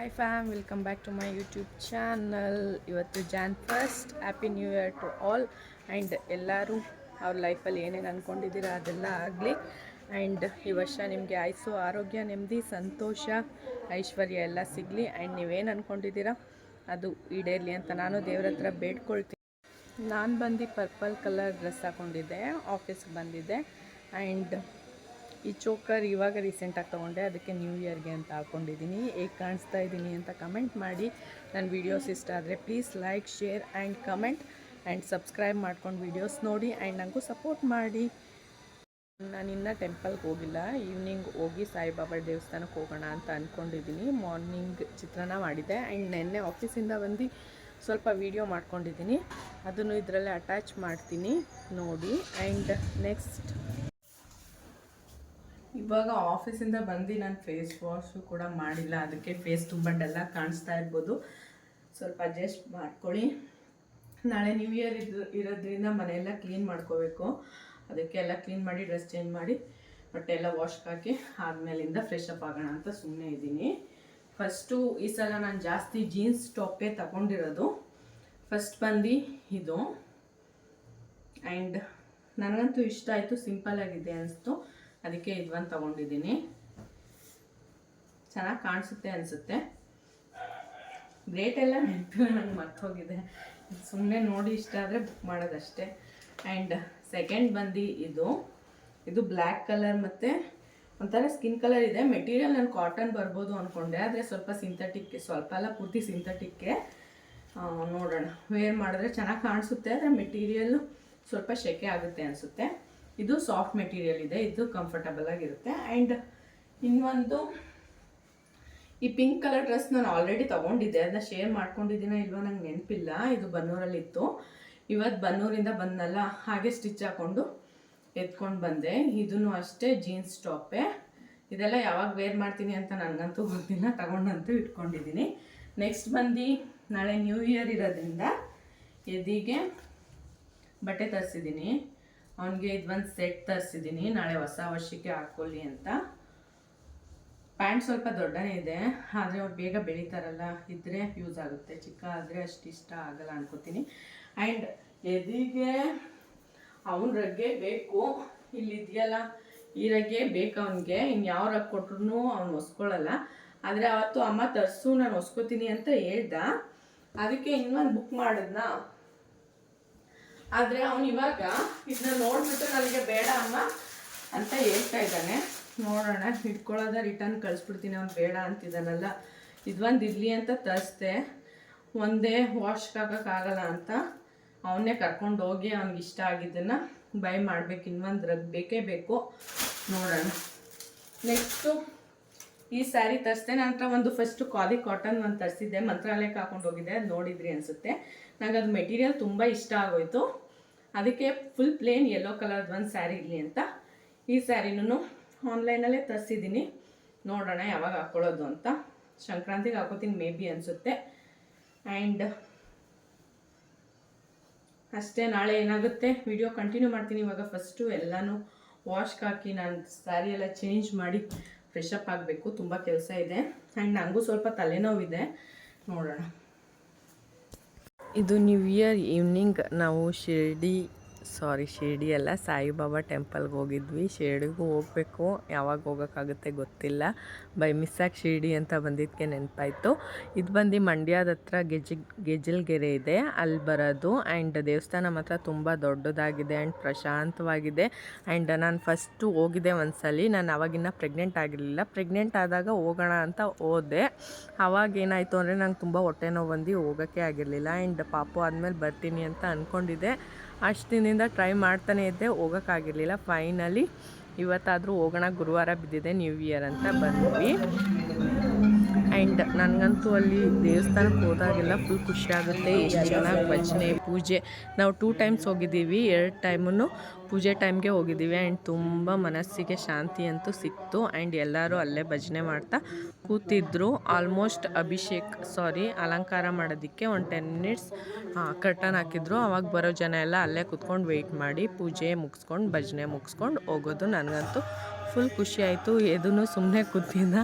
Hi fam welcome back to my YouTube channel ಇವತ್ತು Jan first happy new year to all and ಎಲ್ಲರೂ, ಅವ್ರ ಲೈಫಲ್ಲಿ ಏನೇನು ಅಂದ್ಕೊಂಡಿದ್ದೀರ ಅದೆಲ್ಲ ಆಗಲಿ. ಆ್ಯಂಡ್ ಈ ವರ್ಷ ನಿಮಗೆ ಆಯಸ್ಸು ಆರೋಗ್ಯ, ನೆಮ್ಮದಿ, ಸಂತೋಷ, ಐಶ್ವರ್ಯ ಎಲ್ಲ ಸಿಗಲಿ. ಆ್ಯಂಡ್ ನೀವೇನು ಅಂದ್ಕೊಂಡಿದ್ದೀರಾ ಅದು ಈಡೇರಲಿ ಅಂತ ನಾನು ದೇವ್ರ ಹತ್ರ ಬೇಡ್ಕೊಳ್ತೀನಿ. ನಾನು ಬಂದು ಪರ್ಪಲ್ ಕಲರ್ ಡ್ರೆಸ್ ಹಾಕ್ಕೊಂಡಿದ್ದೆ ಆಫೀಸ್ಗೆ ಬಂದಿದ್ದೆ. ಆ್ಯಂಡ್ ಈ ಚೋಕರ್ ಇವಾಗ ರೀಸೆಂಟಾಗಿ ತೊಗೊಂಡೆ, ಅದಕ್ಕೆ ನ್ಯೂ ಇಯರ್ಗೆ ಅಂತ ಹಾಕ್ಕೊಂಡಿದ್ದೀನಿ ಹೇಗೆ ಕಾಣಿಸ್ತಾ ಇದ್ದೀನಿ ಅಂತ ಕಮೆಂಟ್ ಮಾಡಿ. ನನ್ನ ವೀಡಿಯೋಸ್ ಇಷ್ಟ ಆದರೆ please like share and comment and subscribe ಮಾಡ್ಕೊಂಡು ವೀಡಿಯೋಸ್ ನೋಡಿ ಆ್ಯಂಡ್ ನನಗೂ ಸಪೋರ್ಟ್ ಮಾಡಿ. ನಾನು ಇನ್ನೂ ಟೆಂಪಲ್ಗೆ ಹೋಗಿಲ್ಲ. ಈವ್ನಿಂಗ್ ಹೋಗಿ ಸಾಯಿಬಾಬಾ ದೇವಸ್ಥಾನಕ್ಕೆ ಹೋಗೋಣ ಅಂತ ಅಂದ್ಕೊಂಡಿದ್ದೀನಿ ಮಾರ್ನಿಂಗ್ ಚಿತ್ರಾನ್ನ ಮಾಡಿದ್ದೆ ಆ್ಯಂಡ್ ನೆನ್ನೆ ಆಫೀಸಿಂದ ಬಂದು ಸ್ವಲ್ಪ ವೀಡಿಯೋ ಮಾಡ್ಕೊಂಡಿದ್ದೀನಿ ಅದನ್ನು ಇದರಲ್ಲೇ ಅಟ್ಯಾಚ್ ಮಾಡ್ತೀನಿ ನೋಡಿ. ಆ್ಯಂಡ್ ನೆಕ್ಸ್ಟ್ ಇವಾಗ ಆಫೀಸಿಂದ ಬಂದು ನಾನು ಫೇಸ್ ವಾಶು ಕೂಡ ಮಾಡಿಲ್ಲ. ಅದಕ್ಕೆ ಫೇಸ್ ತುಂಬ ಡಲ್ಲ ಕಾಣಿಸ್ತಾ ಇರ್ಬೋದು. ಸ್ವಲ್ಪ ಅಡ್ಜಸ್ಟ್ ಮಾಡ್ಕೊಳ್ಳಿ. ನಾಳೆ ನ್ಯೂ ಇಯರ್ ಇದ್ದು ಇರೋದ್ರಿಂದ ಮನೆಯೆಲ್ಲ ಕ್ಲೀನ್ ಮಾಡ್ಕೋಬೇಕು. ಅದಕ್ಕೆ ಎಲ್ಲ ಕ್ಲೀನ್ ಮಾಡಿ, ಡ್ರೆಸ್ ಚೇಂಜ್ ಮಾಡಿ, ಬಟ್ಟೆ ಎಲ್ಲ ವಾಶ್ ಹಾಕಿ ಆದಮೇಲಿಂದ ಫ್ರೆಶ್ ಅಪ್ ಆಗೋಣ ಅಂತ ಸುಮ್ಮನೆ ಇದ್ದೀನಿ. ಫಸ್ಟು ಈ ಸಲ ನಾನು ಜಾಸ್ತಿ ಜೀನ್ಸ್ ಟಾಪೇ ತಗೊಂಡಿರೋದು. ಫಸ್ಟ್ ಬಂದು ಇದು. ಆ್ಯಂಡ್ ನನಗಂತೂ ಇಷ್ಟ ಆಯಿತು, ಸಿಂಪಲ್ ಆಗಿದೆ ಅನಿಸ್ತು. ಅದಕ್ಕೆ ಇದನ್ನು ತಗೊಂಡಿದ್ದೀನಿ. ಚೆನ್ನಾಗಿ ಕಾಣಿಸುತ್ತೆ ಅನಿಸುತ್ತೆ. ರೇಟ್ ಎಲ್ಲ ನೆನಪಿಲ್ಲ ನಂಗೆ ಮರ್ತೋಗಿದೆ. ಸುಮ್ಮನೆ ನೋಡಿ ಇಷ್ಟ ಆದರೆ ಬುಕ್ ಮಾಡೋದಷ್ಟೇ. ಆ್ಯಂಡ್ ಸೆಕೆಂಡ್ ಬಂದು ಇದು. ಇದು ಬ್ಲ್ಯಾಕ್ ಕಲರ್ ಮತ್ತು ಒಂಥರ ಸ್ಕಿನ್ ಕಲರ್ ಇದೆ. ಮೆಟೀರಿಯಲ್ ನಾನು ಕಾಟನ್ ಬರ್ಬೋದು ಅಂದ್ಕೊಂಡೆ ಆದರೆ ಸ್ವಲ್ಪ ಸಿಂಥೆಟಿಕ್ ಸ್ವಲ್ಪ ಎಲ್ಲ ಪೂರ್ತಿ ಸಿಂಥೆಟಿಕ್ಕೆ ನೋಡೋಣ. ವೇರ್ ಮಾಡಿದ್ರೆ ಚೆನ್ನಾಗಿ ಕಾಣಿಸುತ್ತೆ. ಆದರೆ ಮೆಟೀರಿಯಲ್ಲು ಸ್ವಲ್ಪ ಶೆಕೆ ಆಗುತ್ತೆ ಅನಿಸುತ್ತೆ. ಇದು ಸಾಫ್ಟ್ ಮೆಟೀರಿಯಲ್ ಇದೆ, ಇದು ಕಂಫರ್ಟಬಲ್ ಆಗಿರುತ್ತೆ. ಆ್ಯಂಡ್ ಇನ್ನೊಂದು, ಈ ಪಿಂಕ್ ಕಲರ್ ಡ್ರೆಸ್ ನಾನು ಆಲ್ರೆಡಿ ತೊಗೊಂಡಿದ್ದೆ. ಅದನ್ನ ಶೇರ್ ಮಾಡ್ಕೊಂಡಿದ್ದೀನ ಇಲ್ವೋ ನಂಗೆ ನೆನಪಿಲ್ಲ. ಇದು ಬನ್ನೂರಲ್ಲಿತ್ತು. ಇವತ್ತು ಬನ್ನೂರಿಂದ ಬಂದಲ್ಲ ಹಾಗೆ ಸ್ಟಿಚ್ ಹಾಕ್ಕೊಂಡು ಎತ್ಕೊಂಡು ಬಂದೆ. ಇದೂ ಅಷ್ಟೇ ಜೀನ್ಸ್ ಟಾಪೇ ಇದೆಲ್ಲ ಯಾವಾಗ ವೇರ್ ಮಾಡ್ತೀನಿ ಅಂತ ನನಗಂತೂ ಗೊತ್ತಿಲ್ಲ. ತಗೊಂಡಂತೂ ಇಟ್ಕೊಂಡಿದ್ದೀನಿ. ನೆಕ್ಸ್ಟ್ ಬಂದು ನಾಳೆ ನ್ಯೂ ಇಯರ್ ಇರೋದ್ರಿಂದ ಎದಿಗೆ ಬಟ್ಟೆ ತರಿಸಿದ್ದೀನಿ. ಅವನಿಗೆ ಇದೊಂದು ಸೆಟ್ ತರಿಸಿದ್ದೀನಿ ನಾಳೆ ಹೊಸ ವರ್ಷಕ್ಕೆ ಹಾಕ್ಕೊಳ್ಳಿ ಅಂತ. ಪ್ಯಾಂಟ್ ಸ್ವಲ್ಪ ದೊಡ್ಡನೇ ಇದೆ, ಆದರೆ ಅವ್ರು ಬೇಗ ಬೆಳೀತಾರಲ್ಲ ಇದ್ದರೆ ಯೂಸ್ ಆಗುತ್ತೆ. ಚಿಕ್ಕ ಆದರೆ ಅಷ್ಟು ಇಷ್ಟ ಆಗಲ್ಲ ಅನ್ಕೋತೀನಿ. ಆ್ಯಂಡ್ ಎದಿಗೆ ಅವನ ರಗ್ಗೆ ಬೇಕು. ಇಲ್ಲಿ ಇದೆಯಲ್ಲ ಈ ರಗ್ಗೆ ಬೇಕು ಅವನಿಗೆ. ಇನ್ನು ಯಾವ ರಗ್ ಕೊಟ್ರು ಅವ್ನು ಹೊಸ್ಕೊಳ್ಳಲ್ಲ ಆದರೆ ಅವತ್ತು ಅಮ್ಮ ತರಿಸು, ನಾನು ಹೊಸ್ಕೋತೀನಿ ಅಂತ ಹೇಳ್ದ. ಅದಕ್ಕೆ ಇನ್ನೊಂದು ಬುಕ್ ಮಾಡಿದ್ನಾ. ಆದರೆ ಅವನು ಇವಾಗ ಇದನ್ನ ನೋಡ್ಬಿಟ್ಟು ನನಗೆ ಬೇಡ ಅಮ್ಮ ಅಂತ ಹೇಳ್ತಾ ಇದ್ದಾನೆ. ನೋಡೋಣ ಇಟ್ಕೊಳ್ಳೋದ ರಿಟರ್ನ್ ಕಳಿಸ್ಬಿಡ್ತೀನಿ, ಅವ್ನು ಬೇಡ ಅಂತಿದ್ದಾನಲ್ಲ. ಇದೊಂದು ಇರಲಿ ಅಂತ ತರಿಸ್ದೆ. ಒಂದೇ ವಾಶ್ಗೆ ಹಾಕೋಕ್ಕಾಗಲ್ಲ ಅಂತ ಅವನ್ನೇ ಕರ್ಕೊಂಡು ಹೋಗಿ ಅವ್ನಿಗೆ ಇಷ್ಟ ಆಗಿದ್ದನ್ನು ಬೈ ಮಾಡಬೇಕು. ಇನ್ನೊಂದು ರಗ್ ಬೇಕೇ ಬೇಕು. ನೋಡೋಣ. ನೆಕ್ಸ್ಟು ಈ ಸ್ಯಾರಿ ತರಿಸ್ದೆ. ನಂತರ ಒಂದು ಫಸ್ಟು ಕಾಲಿ ಕಾಟನ್ ಒಂದು ತರಿಸಿದ್ದೆ. ಮಂತ್ರಾಲಯಕ್ಕೆ ಹಾಕೊಂಡು ಹೋಗಿದ್ದೆ. ನೋಡಿದ್ರಿ ಅನಿಸುತ್ತೆ. ನಂಗೆ ಅದು ಮೆಟೀರಿಯಲ್ ತುಂಬ ಇಷ್ಟ ಆಗೋಯ್ತು. ಅದಕ್ಕೆ ಫುಲ್ ಪ್ಲೇನ್ ಯೆಲ್ಲೋ ಕಲರ್ದು ಒಂದು ಸ್ಯಾರಿ ಇರಲಿ ಅಂತ. ಈ ಸ್ಯಾರಿನೂ ಆನ್ಲೈನಲ್ಲೇ ತರಿಸಿದ್ದೀನಿ ನೋಡೋಣ ಯಾವಾಗ ಹಾಕ್ಕೊಳ್ಳೋದು ಅಂತ. ಸಂಕ್ರಾಂತಿಗೆ ಹಾಕೋತೀನಿ ಮೇ ಬಿ ಅನಿಸುತ್ತೆ. ಆ್ಯಂಡ್ ಅಷ್ಟೇ ನಾಳೆ ಏನಾಗುತ್ತೆ? ವಿಡಿಯೋ ಕಂಟಿನ್ಯೂ ಮಾಡ್ತೀನಿ ಇವಾಗ. ಫಸ್ಟು ಎಲ್ಲನೂ ವಾಶ್ಗೆ ಹಾಕಿ ನಾನು ಸ್ಯಾರಿ ಎಲ್ಲ ಚೇಂಜ್ ಮಾಡಿ ಫ್ರೆಶ್ ಆಗಬೇಕು. ತುಂಬ ಕೆಲಸ ಇದೆ. ಆ್ಯಂಡ್ ನನಗೂ ಸ್ವಲ್ಪ ತಲೆನೋವಿದೆ. ನೋಡೋಣ. ಇದು ನ್ಯೂ ಇಯರ್ ಈವ್ನಿಂಗ್ ನಾವು ಶಿರ್ಡಿ ಸಾರಿ, ಶಿರ್ಡಿ ಅಲ್ಲ. ಸಾಯಿಬಾಬಾ ಟೆಂಪಲ್ಗೆ ಹೋಗಿದ್ವಿ. ಶಿರ್ಡಿಗೂ ಹೋಗಬೇಕು. ಯಾವಾಗ ಹೋಗೋಕ್ಕಾಗುತ್ತೆ ಗೊತ್ತಿಲ್ಲ. ಬೈ ಮಿಸ್ಸಾಗಿ ಶಿರ್ಡಿ ಅಂತ ಬಂದಿದ್ದಕ್ಕೆ ನೆನಪಾಯಿತು. ಇದು ಬಂದು ಮಂಡ್ಯದ ಹತ್ರ ಗೆಜಿ, ಗೆಜಲ್ಗೆರೆ ಇದೆ. ಅಲ್ಲಿ ಬರೋದು. ಆ್ಯಂಡ್ ದೇವಸ್ಥಾನ ಮಾತ್ರ ತುಂಬ ದೊಡ್ಡದಾಗಿದೆ ಆ್ಯಂಡ್ ಪ್ರಶಾಂತವಾಗಿದೆ. ಆ್ಯಂಡ್ ನಾನು ಫಸ್ಟು ಹೋಗಿದ್ದೆ ಒಂದ್ಸಲಿ. ನಾನು ಅವಾಗಿನ್ನ ಪ್ರೆಗ್ನೆಂಟ್ ಆಗಿರಲಿಲ್ಲ. ಪ್ರೆಗ್ನೆಂಟ್ ಆದಾಗ ಹೋಗೋಣ ಅಂತ ಹೋದೆ. ಅವಾಗ ಏನಾಯಿತು ಅಂದರೆ ನಂಗೆ ತುಂಬ ಹೊಟ್ಟೆ ನೋವು ಬಂದು ಹೋಗೋಕ್ಕೆ ಆಗಿರಲಿಲ್ಲ. ಆ್ಯಂಡ್ ಪಾಪು ಆದಮೇಲೆ ಬರ್ತೀನಿ ಅಂತ ಅಂದ್ಕೊಂಡಿದ್ದೆ. ಅಷ್ಟು ದಿನದಿಂದ ಟ್ರೈ ಮಾಡ್ತಾನೆ ಇದ್ದೆ, ಹೋಗೋಕ್ಕಾಗಿರಲಿಲ್ಲ. ಫೈನಲಿ ಇವತ್ತಾದರೂ ಹೋಗೋಣ, ಗುರುವಾರ ಬಿದ್ದಿದೆ ನ್ಯೂ ಇಯರ್ ಅಂತ ಬಂದ್ವಿ. ಆ್ಯಂಡ್ ನನಗಂತೂ ಅಲ್ಲಿ ದೇವಸ್ಥಾನಕ್ಕೆ ಹೋದಾಗೆಲ್ಲ ಫುಲ್ ಖುಷಿಯಾಗುತ್ತೆ ಎಷ್ಟು ಚೆನ್ನಾಗಿ ಭಜನೆ, ಪೂಜೆ. ನಾವು ಟೂ ಟೈಮ್ಸ್ ಹೋಗಿದ್ದೀವಿ, ಎರಡು ಟೈಮನ್ನು ಪೂಜೆ ಟೈಮ್ಗೆ ಹೋಗಿದ್ದೀವಿ. ಆ್ಯಂಡ್ ತುಂಬ ಮನಸ್ಸಿಗೆ ಶಾಂತಿ ಅಂತೂ ಸಿಕ್ತು. ಆ್ಯಂಡ್ ಎಲ್ಲರೂ ಅಲ್ಲೇ ಭಜನೆ ಮಾಡ್ತಾ ಕೂತಿದ್ರು. ಆಲ್ಮೋಸ್ಟ್ ಅಭಿಷೇಕ್ ಸಾರಿ ಅಲಂಕಾರ ಮಾಡೋದಕ್ಕೆ ಒಂದು ಟೆನ್ ಮಿನಿಟ್ಸ್ ಕರ್ಟನ್ ಹಾಕಿದ್ರು. ಅವಾಗ ಬರೋ ಜನ ಎಲ್ಲ ಅಲ್ಲೇ ಕೂತ್ಕೊಂಡು ವೆಯ್ಟ್ ಮಾಡಿ ಪೂಜೆ ಮುಗಿಸ್ಕೊಂಡು, ಭಜನೆ ಮುಗಿಸ್ಕೊಂಡು ಹೋಗೋದು ನನಗಂತೂ ಫುಲ್ ಖುಷಿ ಆಯಿತು. ಎದೂ ಸುಮ್ಮನೆ ಕೂತಿದ್ದ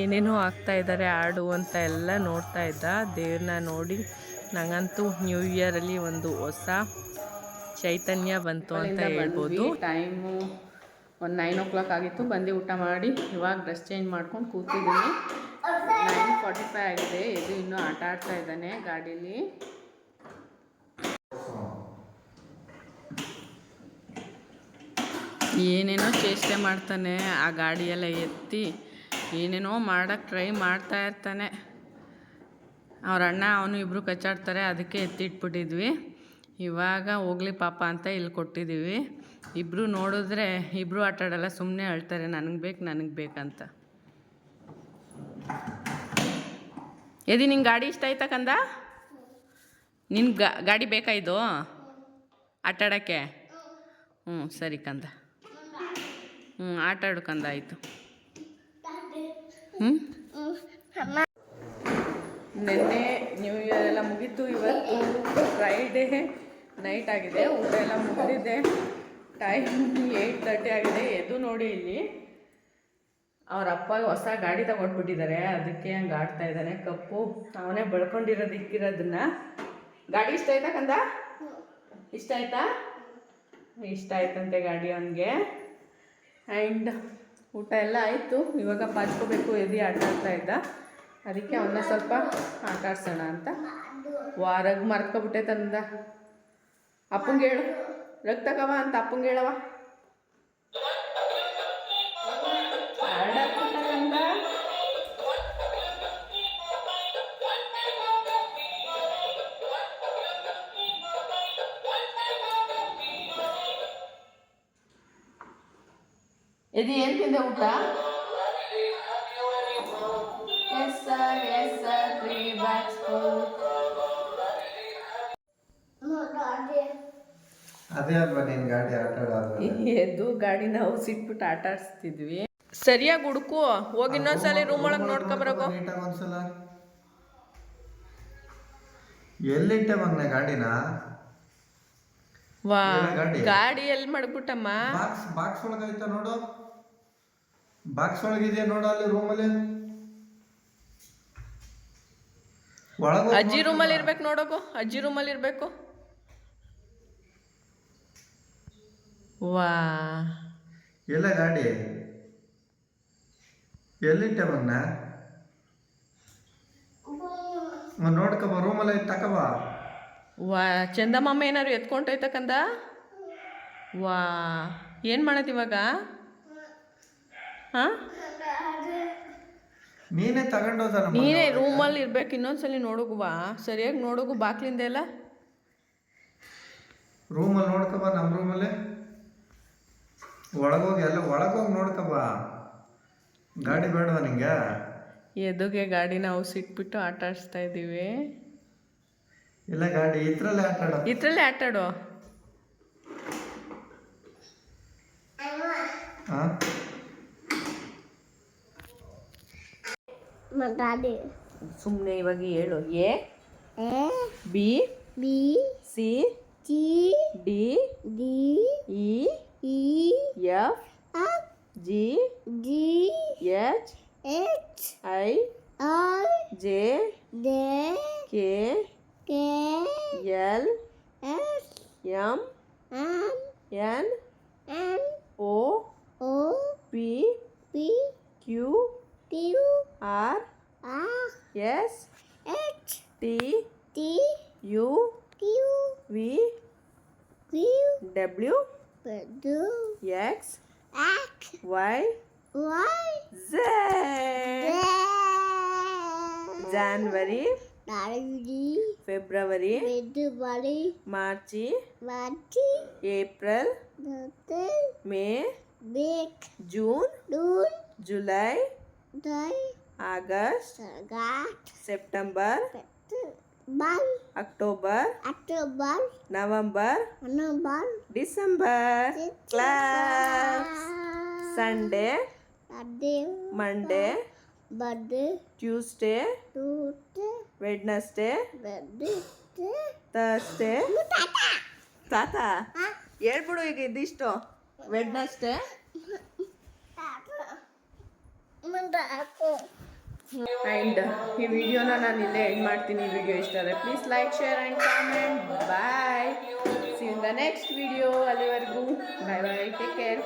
ಏನೇನೋ ಆಗ್ತಾ ಇದ್ದಾರೆ ಆಡು ಅಂತ ಎಲ್ಲ ನೋಡ್ತಾ ಇದ್ದ. ದೇವ್ರನ್ನ ನೋಡಿ ನನಗಂತೂ ನ್ಯೂ ಇಯರಲ್ಲಿ ಒಂದು ಹೊಸ ಚೈತನ್ಯ ಬಂತು ಅಂತ ಹೇಳ್ಬೋದು. ಟೈಮು ಒಂದು ನೈನ್ ಓ ಕ್ಲಾಕ್ ಆಗಿತ್ತು. ಬಂದು ಊಟ ಮಾಡಿ ಇವಾಗ ಡ್ರೆಸ್ ಚೇಂಜ್ ಮಾಡ್ಕೊಂಡು ಕೂತಿದ್ದೀನಿ ನೈನ್ ಫಾರ್ಟಿ ಫೈವ್ ಆಗಿದೆ. ಇದು ಇನ್ನೂ ಆಟ ಆಡ್ತಾ ಇದ್ದಾನೆ ಗಾಡೀಲಿ. ಏನೇನೋ ಚೇಷ್ಟೆ ಮಾಡ್ತಾನೆ, ಆ ಗಾಡಿಯೆಲ್ಲ ಎತ್ತಿ ಏನೇನೋ ಮಾಡೋಕ್ಕೆ ಟ್ರೈ ಮಾಡ್ತಾ ಇರ್ತಾನೆ. ಅವ್ರ ಅಣ್ಣ, ಅವನು ಇಬ್ಬರು ಕಚ್ಚಾಡ್ತಾರೆ, ಅದಕ್ಕೆ ಎತ್ತಿಟ್ಬಿಟ್ಟಿದ್ವಿ. ಇವಾಗ ಹೋಗ್ಲಿ ಪಾಪ ಅಂತ ಇಲ್ಲಿ ಕೊಟ್ಟಿದ್ದೀವಿ. ಇಬ್ಬರು ನೋಡಿದ್ರೆ ಇಬ್ಬರು ಆಟಾಡಲ್ಲ ಸುಮ್ಮನೆ ಅಳ್ತಾರೆ, ನನಗೆ ಬೇಕು, ನನಗೆ ಬೇಕಂತ ಎದಿ, ನಿಂಗೆ ಗಾಡಿ ಇಷ್ಟ ಆಯ್ತಾ ಕಂದ? ನಿನ್ಗೆ ಗಾಡಿ ಬೇಕಾ ಇದು? ಆಟಾಡೋಕ್ಕೆ ಹ್ಞೂ ಸರಿ ಕಂದ. ಹ್ಞೂ ಆಟ ಆಡ್ಕೊಂಡಾಯ್ತು ಹ್ಞೂ ನಿನ್ನೆ ನ್ಯೂ ಇಯರ್ ಎಲ್ಲ ಮುಗೀತು ಇವತ್ತು. ಫ್ರೈಡೇ ನೈಟ್ ಆಗಿದೆ. ಊಟ ಎಲ್ಲ ಮುಗಿದಿದೆ. ಟೈಮ್ ಏಯ್ಟ್ ತರ್ಟಿ ಆಗಿದೆ. ಎದು ನೋಡಿ ಇಲ್ಲಿ. ಅವ್ರ ಅಪ್ಪ ಹೊಸ ಗಾಡಿ ತಗೊಂಡ್ಬಿಟ್ಟಿದ್ದಾರೆ. ಅದಕ್ಕೆ ಹಂಗೆ ಆಡ್ತಾ ಇದ್ದಾನೆ. ಕಪ್ಪು. ಅವನೇ ಬಳ್ಕೊಂಡಿರೋದು ಇಕ್ಕಿರೋದನ್ನ. ಗಾಡಿ ಇಷ್ಟ ಆಯ್ತಾ ಕಂದ? ಇಷ್ಟ ಆಯ್ತಾ? ಇಷ್ಟ ಆಯ್ತಂತೆ ಗಾಡಿ ಅವನಿಗೆ. ಆ್ಯಂಡ್ ಊಟ ಎಲ್ಲ ಆಯಿತು. ಇವಾಗ ಪಾಚ್ಕೋಬೇಕು ಎದಿ ಆಟ ಆಡ್ತಾ ಇದ್ದ. ಅದಕ್ಕೆ ಅವನ್ನ ಸ್ವಲ್ಪ ಆಟ ಅಂತ. ವಾ ರಗ್ ಮರ್ತ್ಕೊಬಿಟ್ಟೆ ತಂದ. ಅಪ್ಪಂಗೆ ಹೇಳು. ರಗ್ ಅಂತ ಅಪ್ಪಂಗೆ ಹೇಳವ ಎದಿ ಏನ್ ತಿಂದೆ ಊಟ ಅದೇ ಅಲ್ವಾ ನಿನ್ ಗಾಡಿ ಆಟ ಆಡೋದು ಎದ್ದು ಗಾಡಿನ ನಾವು ಸಿಟ್ಬಿಟ್ಟು ಆಟ ಆಡಿಸ್ತಿದ್ವಿ. ಸರಿಯಾಗಿ ಹುಡುಕು ಹೋಗಿ ಇನ್ನೊಂದ್ಸಲ ರೂಮ್ ಒಳಗೆ ನೀಟಾಗಿ ಒಂದ್ಸಲ. ಎಲ್ಲಿಟ್ಟೆ ಮಗ್ನೆ ಗಾಡಿನ? ವಾ ಗಾಡಿ? ಗಾಡಿ ಎಲ್ಲಿ ಮಾಡ್ಬಿಟ್ಟಮ್ಮ? ಬಾಕ್ಸ್ ಬಾಕ್ಸ್ ಒಳಗೈತ ನೋಡು. ಬಾಕ್ಸ್ ಒಳಗಿದೆಯಾ ನೋಡ ಅಲ್ಲಿ ರೂಮಲ್ಲಿ ಒಳಗೆ ಅಜ್ಜಿ ರೂಮಲ್ಲಿ ಇರ್ಬೇಕು ನೋಡೋಕು ಅಜ್ಜಿ ರೂಮಲ್ಲಿ ಇರ್ಬೇಕು. ವಾ. ಎಲ್ಲ ಗಾಡಿ? ಎಲ್ಲಿಟ್ಟೆ ಮನ್ನ? ನೋಡ್ಕಬ ರೂಮಲ್ಲಿ ತಕಬ ವಾ ಚಂದಮ್ಮ ಏನಾದ್ರು ಎತ್ಕೊಂಡೋಯ್ತಕ್ಕಂದ ವಾ. ಏನು ಮಾಡೋದು ಇವಾಗ? ಹಾಂ? ನೀನೇ ತಗೊಂಡೋದಲ್ಲ ನೀನೇ ರೂಮಲ್ಲಿ ಇರ್ಬೇಕು ಇನ್ನೊಂದ್ಸಲಿ ನೋಡೋಗು ಬಾ. ಸರಿಯಾಗಿ ನೋಡೋಗು ಬಾಕ್ಲಿಂದ ಎಲ್ಲ? ರೂಮಲ್ಲಿ ನೋಡ್ಕಬ ನಮ್ಮ ರೂಮಲ್ಲಿ ಒಳಗೋಗಿ ಎಲ್ಲ ಒಳಗೋಗಿ ನೋಡ್ಕಬ ಗಾಡಿ ಬೇಡವ ನಿಂಗೆ? ಎದುಗೆ ಗಾಡಿ ನಾವು ಸಿಟ್ಬಿಟ್ಟು ಆಟ ಆಡಿಸ್ತಾ ಇದ್ದೀವಿ. ಇಲ್ಲ ಗಾಡಿ ಇದ್ರಲ್ಲೇ ಆಟ ಆಡೋ ಇದ್ರಲ್ಲೇ ಆಟ ಆಡೋ. ಹಾ Daddy. ಸುಮ್ಮನೆ ಇವಾಗ ಹೇಳು A A B B C T D D E E F F G G H H I I J J K K L S M M N N O O P P Q R R S H T T U U V U W W X X Y Y Z January January February February March March April April May May June June July July August September October October, November November, December class Sunday Monday Monday, Tuesday Wednesday Thursday ತಾತ. ಹೇಳ್ಬಿಡು ಈಗ ಇದಿಷ್ಟು. Wednesday and ಈ ವಿಡಿಯೋನ ನಾನು ಇಲ್ಲೇ end ಮಾಡ್ತೀನಿ. ಈ ವಿಡಿಯೋ ಇಷ್ಟ ಆದರೆ please like share and comment bye see in the next video ಅಲ್ಲಿವರೆಗೂ. Bye bye take care